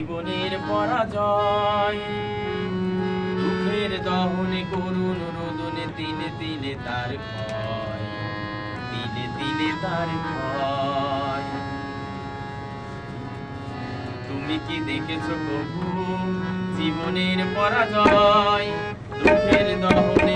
জীবনের পরাজয়। দুঃখের দহনে রোদনে দিনে দিনে তার ভয়। দিনে দিনে তার ভয়। তুমি কি দেখেছ প্রভু? জীবনের পরাজয়। দুঃখের দহনে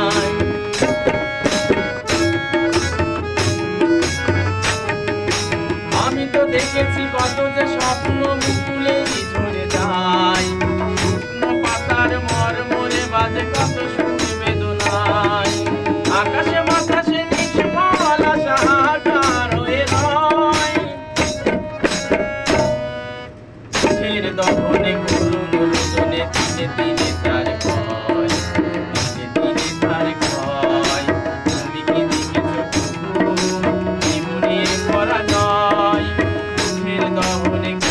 গাছের দহনে গুরু গুরুজনে দিনে দিনে তার ভয় দিনে দিনে তার অনেক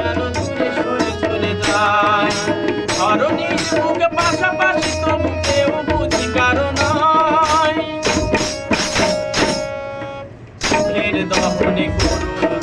যায়। ধরণীর মুখ পাশাপাশি তবু কেউ বুঝি কারণ দহনে করুন